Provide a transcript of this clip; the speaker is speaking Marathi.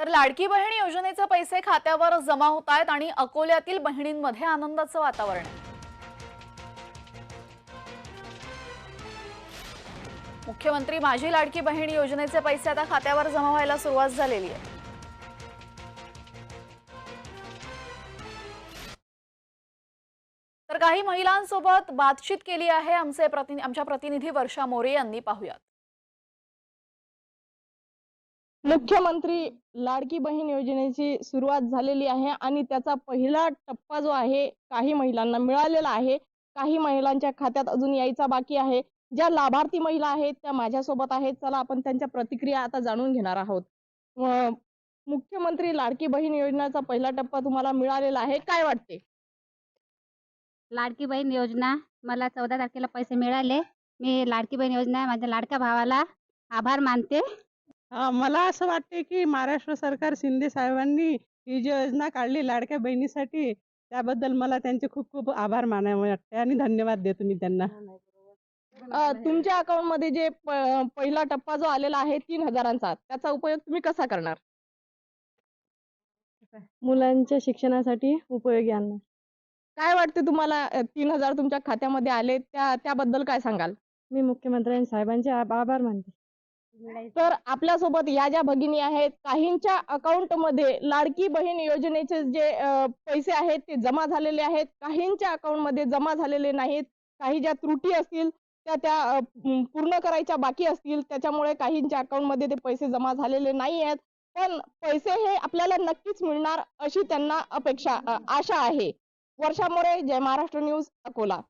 तर लाडकी बहीण योजनेचे पैसे खात्यावर जमा होत आहेत आणि अकोल्यातील बहिणींमध्ये आनंदाचं वातावरण आहे. मुख्यमंत्री माझी लाडकी बहीण योजनेचे पैसे आता खात्यावर जमा व्हायला सुरुवात झालेली आहे. तर काही महिलांसोबत बातचीत केली आहे. आमचे प्रतिनि आमच्या प्रतिनिधी वर्षा मोरे यांनी पाहुयात. मुख्यमंत्री लाडकी बहीण योजनेची सुरुवात झालेली आहे आणि त्याचा पहिला टप्पा जो आहे काही महिलांना मिळालेला आहे. काही महिलांच्या खात्यात अजून यायचा बाकी आहे. ज्या लाभार्थी महिला आहेत त्या माझ्यासोबत आहेत. चला आपण त्यांच्या प्रतिक्रिया आता जाणून घेणार आहोत. मुख्यमंत्री लाडकी बहीण योजनेचा पहिला टप्पा तुम्हाला मिळालेला आहे. काय वाटते? लाडकी बहीण योजना मला चौदा तारखेला पैसे मिळाले. मी लाडकी बहीण योजना माझ्या लाडक्या भावाला आभार मानते. अ, मला असं वाटते की महाराष्ट्र सरकार शिंदे साहेबांनी ही जी योजना काढली लाडक्या बहिणीसाठी त्याबद्दल मला त्यांचे खूप खूप आभार मानावे वाटते आणि धन्यवाद देतो मी त्यांना. अं, तुमच्या अकाउंटमध्ये जे प- पहिला टप्पा जो आलेला आहे तीन हजारांचा त्याचा उपयोग तुम्ही कसा करणार? मुलांच्या शिक्षणासाठी उपयोगी आणणार. काय वाटते तुम्हाला अं, तीन हजार तुमच्या खात्यामध्ये आले त्या त्याबद्दल काय सांगाल? मी मुख्यमंत्री साहेबांचे आभ- आभार मानते. तर आपल्यासोबत या ज्या भगिनी आहेत काहींच्या अकाउंटमध्ये लाडकी बहीण योजनेचे जे पैसे आहेत ते जमा झालेले आहेत. काहींच्या अकाउंटमध्ये जमा झालेले नाहीत. काही ज्या त्रुटी असतील त्या त्या पूर्ण करायच्या बाकी असतील. त्याच्यामुळे काहींच्या अकाउंटमध्ये ते पैसे जमा झालेले नाही आहेत पण पैसे हे आपल्याला नक्कीच मिळणार अशी त्यांना अपेक्षा आशा आहे. वर्षा मोरे जय महाराष्ट्र न्यूज अकोला.